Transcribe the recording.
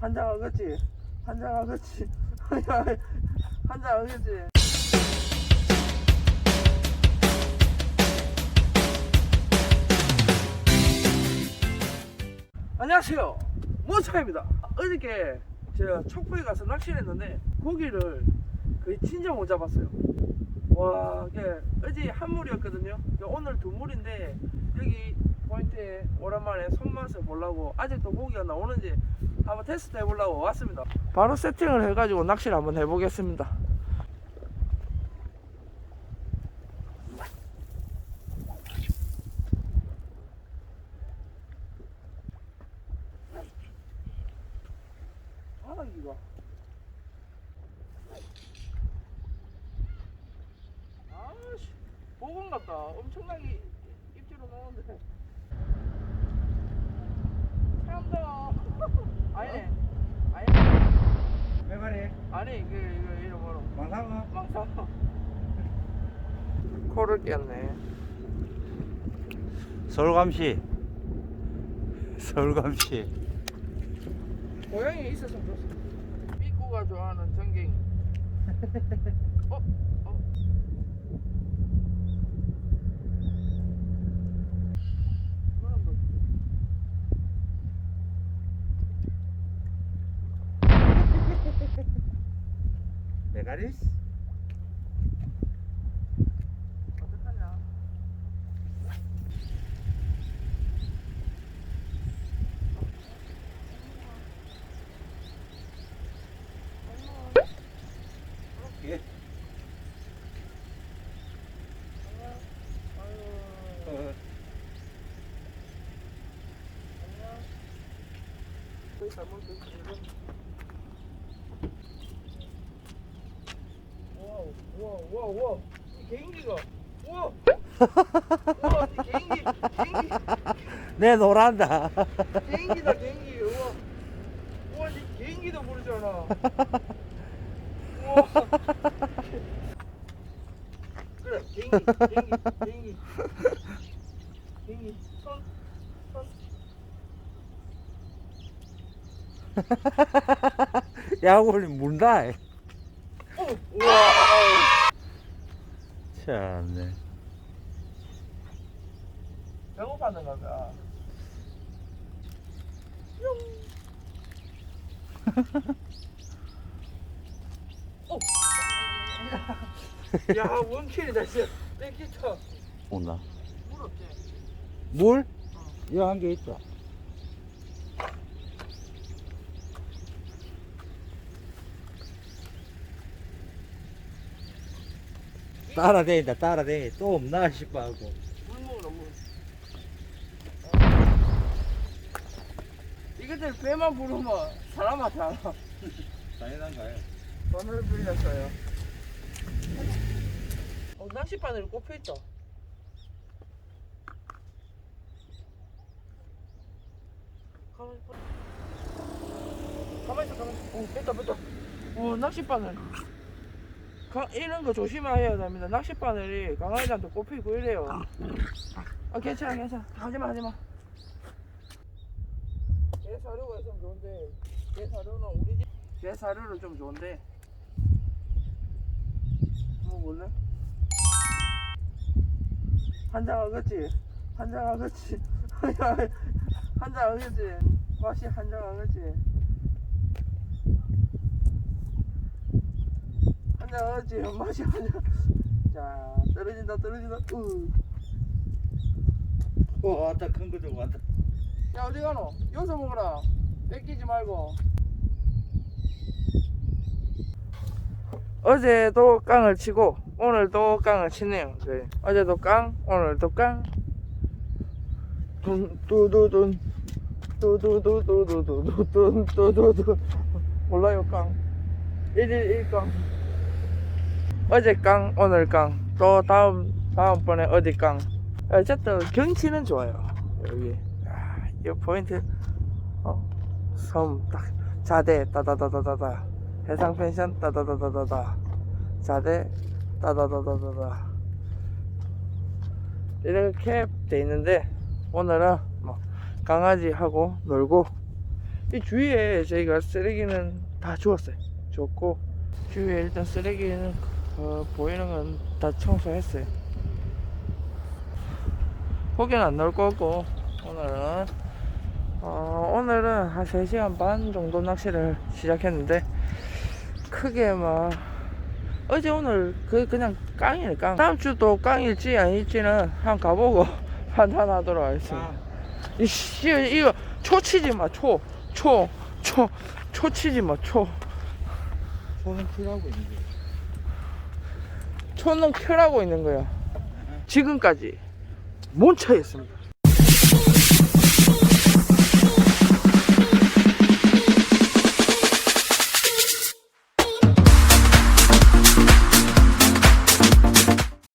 한장 하겠지? 한장 하겠지? 한장 하겠지? 안녕하세요 모차입니다 어저께 제가 척부에 가서 낚시를 했는데 고기를 거의 진짜 못 잡았어요 와 이게 어제 한 물이었거든요 오늘 두 물인데 여기 포인트에 오랜만에 손맛을 보려고 아직도 고기가 나오는지 한번 테스트 해보려고 왔습니다. 바로 세팅을 해가지고 낚시를 한번 해보겠습니다. 바닥이가 아씨 보건 같다. 엄청나게 입질로 나오는데. 참다 아니네 아니 몇 마리? 아니 그 이거 이름 뭐로 망상어? 망사 코를 꼈네 서울감시 서울감시 고양이 있었으면 좋겠어 삐꾸가 좋아하는 전갱이 어? 어? 그런 거. 메가리스? 어떡하냐 예. 어, 거의 잘못 됐지 와우 와 우 와 우 와우 이 개인기가. 우와. 우와 이 개인기 개인기. 내 노란다. 개인기다 개인기. 우와. 우와 이 개인기도 모르잖아. 우와. 그래 개인기 개인기 개인기. 개인기. 손손. 야구를 문다. 어, 우와 참네 배고팠는가 봐. 오. 야 원킬이다 진짜 뺏기다 온다 물 없지? 물? 여기 한 개 있다 따라다닌다 따라다니. 또 없나 싶어 하고. 물 먹으라 물 이것들 배만 부르면 사람한테 안 와. 당연한가요? 돈을 빌렸어요. 어, 낚시바늘이 꼽혀있다. 가만히 있어 가만히 있어. 가만히 있어 오 뺐다 뺐다. 오 낚시바늘 가, 이런 거 조심해야 됩니다 낚시바늘이 강아지한테 꼽히고 이래요 아 괜찮아 괜찮아 하지마 하지마 개 사료가 있으면 좋은데 개 사료는 우리 집 개 사료는 좀 좋은데 뭐 볼래? 한장 하겠지? 한장 하겠지? 한장 하겠지? 맛이 한장 하겠지? 한장 하겠지? 맛이 한장 자 떨어진다 떨어진다. 으. 어 왔다. 큰거좀 왔다. 야 어디 가노? 여기서 먹어라. 뺏기지 말고. 어제도 깡을 치고 오늘도 깡을 치네요 네. 어제도 깡 오늘도 깡. 둔뚜두둔. 뚜두두두두두두둔뚜두두. 몰라요 깡. 1일 1깡 어제 깡 오늘 깡 또 다음 다음번에 어디 깡. 어쨌든 경치는 좋아요. 여기. 아, 이 포인트. 어, 섬딱. 자대 따다다다다다. 해상 펜션 따다다다다다. 자대 따다다다다다. 이렇게 돼 있는데 오늘은 뭐 강아지하고 놀고 이 주위에 저희가 쓰레기는 다 주웠어요. 줬고 주위에 일단 쓰레기는 어, 보이는 건 다 청소했어요. 거기는 안 나올 거고 오늘은. 어, 오늘은 한 3시간 반 정도 낚시를 시작했는데 크게 막 어제 오늘 그 그냥 깡이네 깡. 다음 주도 깡일지 아닐지는 한번 가보고 판단하도록 하겠습니다. 이씨 이거 초 치지 마 초 초 초 초, 초 치지 마초. 손은 필요하고 있는데. 초는 켜라고 있는 거야. 지금까지. 몬차였습니다